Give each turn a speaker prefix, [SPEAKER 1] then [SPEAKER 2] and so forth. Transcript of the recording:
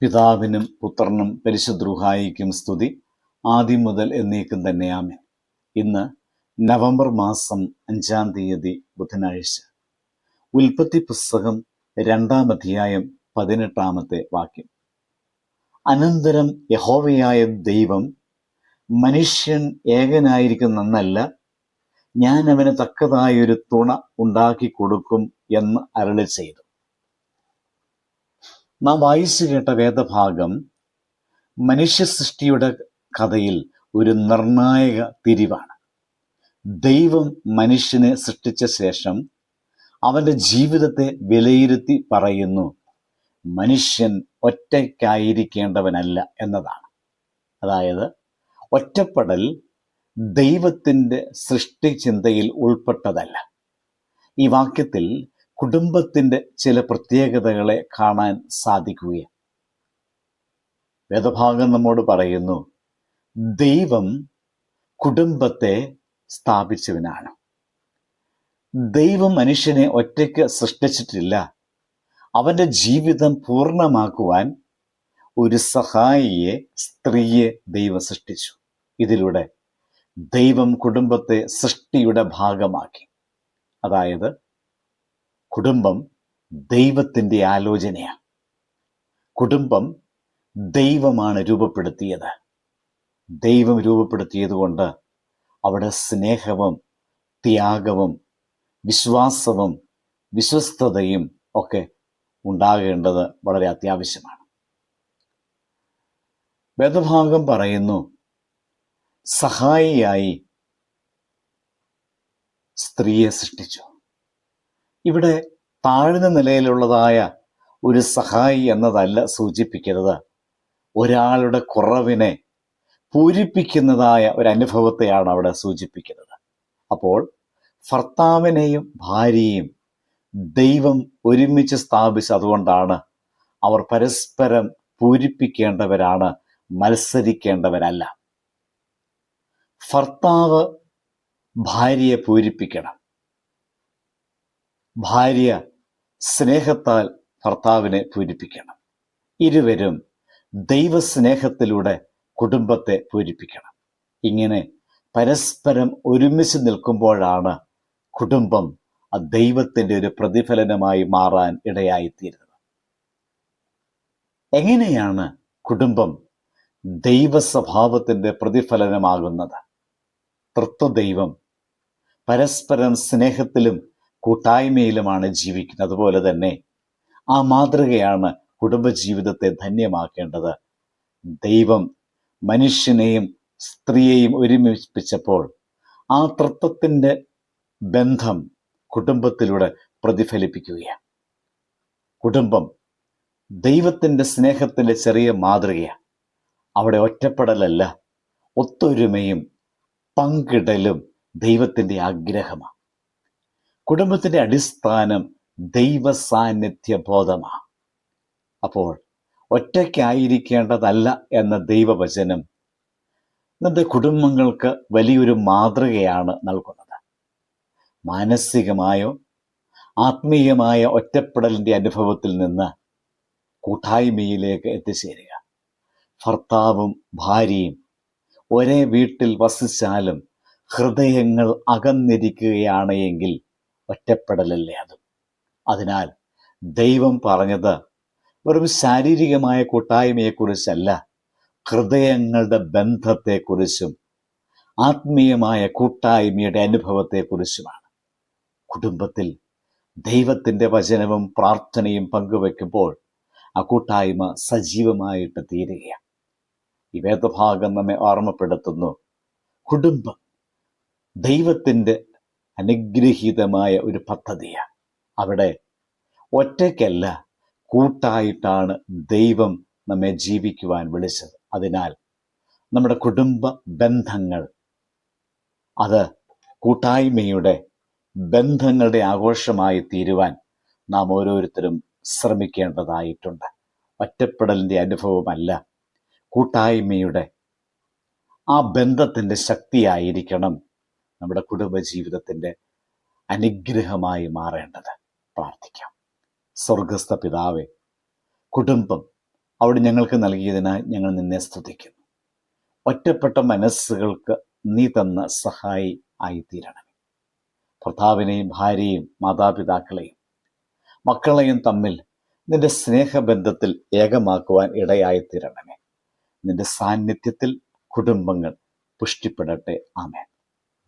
[SPEAKER 1] പിതാവിനും പുത്രനും പരിശുദ്രൂഹായിക്കും സ്തുതി. ആദ്യം മുതൽ എന്നേക്കും തന്നെ ഇന്ന് നവംബർ മാസം അഞ്ചാം തീയതി ബുധനാഴ്ച. ഉൽപ്പത്തി പുസ്തകം രണ്ടാം അധ്യായം പതിനെട്ടാമത്തെ വാക്യം. അനന്തരം യഹോവയായ ദൈവം മനുഷ്യൻ ഏകനായിരിക്കുന്നല്ല ഞാൻ അവന് തക്കതായൊരു തുണ ഉണ്ടാക്കി കൊടുക്കും എന്ന് അരളി ചെയ്തു. നാം വായിച്ചു കേട്ട വേദഭാഗം മനുഷ്യ സൃഷ്ടിയുടെ കഥയിൽ ഒരു നിർണായക തിരിവാണ്. ദൈവം മനുഷ്യനെ സൃഷ്ടിച്ച ശേഷം അവന്റെ ജീവിതത്തെ വിലയിരുത്തി പറയുന്നു മനുഷ്യൻ ഒറ്റയ്ക്കായിരിക്കേണ്ടവനല്ല എന്നതാണ്. അതായത് ഒറ്റപ്പെടൽ ദൈവത്തിന്റെ സൃഷ്ടി ചിന്തയിൽ ഉൾപ്പെട്ടതല്ല. ഈ വാക്യത്തിൽ കുടുംബത്തിന്റെ ചില പ്രത്യേകതകളെ കാണാൻ സാധിക്കുകയാണ്. വേദഭാഗം നമ്മോട് പറയുന്നു ദൈവം കുടുംബത്തെ സ്ഥാപിച്ചവനാണ്. ദൈവം മനുഷ്യനെ ഒറ്റയ്ക്ക് സൃഷ്ടിച്ചിട്ടില്ല. അവന്റെ ജീവിതം പൂർണമാക്കുവാൻ ഒരു സഹായിയെ സ്ത്രീയെ ദൈവം സൃഷ്ടിച്ചു. ഇതിലൂടെ ദൈവം കുടുംബത്തെ സൃഷ്ടിയുടെ ഭാഗമാക്കി. അതായത് കുടുംബം ദൈവത്തിന്റെ ആലോചനയാണ്. കുടുംബം ദൈവമാണ് രൂപപ്പെടുത്തിയത്. ദൈവം രൂപപ്പെടുത്തിയത് കൊണ്ട് അവിടെ സ്നേഹവും ത്യാഗവും വിശ്വാസവും വിശ്വസ്തതയും ഒക്കെ ഉണ്ടാകേണ്ടത് വളരെ അത്യാവശ്യമാണ്. വേദഭാഗം പറയുന്നു സഹായിയായി സ്ത്രീയെ സൃഷ്ടിച്ചു. ഇവിടെ താഴ്ന്ന നിലയിലുള്ളതായ ഒരു സഹായി എന്നതല്ല സൂചിപ്പിക്കുന്നത് ഒരാളുടെ കുറവിനെ പൂരിപ്പിക്കുന്നതായ ഒരു അനുഭവത്തെയാണ് അവിടെ സൂചിപ്പിക്കുന്നത്. അപ്പോൾ ഭർത്താവിനെയും ഭാര്യയും ദൈവം ഒരുമിച്ച് സ്ഥാപിച്ച് അതുകൊണ്ടാണ് അവർ പരസ്പരം പൂരിപ്പിക്കേണ്ടവരാണ് മത്സരിക്കേണ്ടവരല്ല. ഭർത്താവ് ഭാര്യയെ പൂരിപ്പിക്കണം. ഭാര്യ സ്നേഹത്താൽ ഭർത്താവിനെ പൂരിപ്പിക്കണം. ഇരുവരും ദൈവസ്നേഹത്തിലൂടെ കുടുംബത്തെ പൂരിപ്പിക്കണം. ഇങ്ങനെ പരസ്പരം ഒരുമിച്ച് നിൽക്കുമ്പോഴാണ് കുടുംബം ദൈവത്തിന്റെ ഒരു പ്രതിഫലനമായി മാറാൻ ഇടയായിത്തീരുന്നത്. എങ്ങനെയാണ് കുടുംബം ദൈവസ്വഭാവത്തിന്റെ പ്രതിഫലനമാകുന്നത്? തൃത്വദൈവം പരസ്പരം സ്നേഹത്തിലും കൂട്ടായ്മയിലുമാണ് ജീവിക്കുന്നത്. അതുപോലെ തന്നെ ആ മാതൃകയാണ് കുടുംബജീവിതത്തെ ധന്യമാക്കേണ്ടത്. ദൈവം മനുഷ്യനെയും സ്ത്രീയെയും ഒരുമിപ്പിച്ചപ്പോൾ ആ തൃത്വത്തിന്റെ ബന്ധം കുടുംബത്തിലൂടെ പ്രതിഫലിപ്പിക്കുകയാണ്. കുടുംബം ദൈവത്തിന്റെ സ്നേഹത്തിന്റെ ചെറിയ മാതൃകയാണ്. അവിടെ ഒറ്റപ്പെടലല്ല ഒത്തൊരുമയും പങ്കിടലും ദൈവത്തിന്റെ ആഗ്രഹമാണ്. കുടുംബത്തിന്റെ അടിസ്ഥാനം ദൈവ സാന്നിധ്യ ബോധമാണ് അപ്പോൾ ഒറ്റയ്ക്കായിരിക്കേണ്ടതല്ല എന്ന ദൈവവചനം ഇന്നത്തെ കുടുംബങ്ങൾക്ക് വലിയൊരു മാതൃകയാണ് നൽകുന്നത്. മാനസികമായോ ആത്മീയമായ ഒറ്റപ്പെടലിന്റെ അനുഭവത്തിൽ നിന്ന് കൂട്ടായ്മയിലേക്ക് എത്തിച്ചേരുക. ഭർത്താവും ഭാര്യയും ഒരേ വീട്ടിൽ വസിച്ചാലും ഹൃദയങ്ങൾ അകന്നിരിക്കുകയാണ് എങ്കിൽ ഒറ്റപ്പെടലല്ലേ അത്? അതിനാൽ ദൈവം പറഞ്ഞത് വെറും ശാരീരികമായ കൂട്ടായ്മയെക്കുറിച്ചല്ല ഹൃദയങ്ങളുടെ ബന്ധത്തെക്കുറിച്ചും ആത്മീയമായ കൂട്ടായ്മയുടെ അനുഭവത്തെക്കുറിച്ചുമാണ്. കുടുംബത്തിൽ ദൈവത്തിന്റെ വചനവും പ്രാർത്ഥനയും പങ്കുവെക്കുമ്പോൾ ആ കൂട്ടായ്മ സജീവമായിട്ട് തീരുകയാണ്. ഈ വേദഭാഗം നമ്മെ ഓർമ്മപ്പെടുത്തുന്നു. കുടുംബം ദൈവത്തിന്റെ അനുഗ്രഹീതമായ ഒരു പദ്ധതിയാണ്. അവിടെ ഒറ്റയ്ക്കല്ല കൂട്ടായിട്ടാണ് ദൈവം നമ്മെ ജീവിക്കുവാൻ വിളിച്ചത്. അതിനാൽ നമ്മുടെ കുടുംബ ബന്ധങ്ങൾ അത് കൂട്ടായ്മയുടെ ബന്ധങ്ങളുടെ ആഘോഷമായി തീരുവാൻ നാം ഓരോരുത്തരും ശ്രമിക്കേണ്ടതായിട്ടുണ്ട്. ഒറ്റപ്പെടലിന്റെ അനുഭവമല്ല കൂട്ടായ്മയുടെ ആ ബന്ധത്തിന്റെ ശക്തിയായിരിക്കണം നമ്മുടെ കുടുംബജീവിതത്തിന്റെ അനുഗ്രഹമായി മാറേണ്ടത് പ്രാർത്ഥിക്കാം. സ്വർഗസ്ഥ പിതാവെ കുടുംബം അവിടെ ഞങ്ങൾക്ക് നൽകിയതിനാൽ ഞങ്ങൾ നിന്നെ സ്തുതിക്കുന്നു. ഒറ്റപ്പെട്ട മനസ്സുകൾക്ക് നീ തന്ന സഹായി ആയിത്തീരണം ഭർത്താവിനെയും ഭാര്യയും മാതാപിതാക്കളെയും മക്കളെയും തമ്മിൽ നിന്റെ സ്നേഹബന്ധത്തിൽ ഏകമാക്കുവാൻ ഇടയായിത്തീരണമേ. നിന്റെ സാന്നിധ്യത്തിൽ കുടുംബങ്ങൾ പുഷ്ടിപ്പെടട്ടെ. ആമേൻ.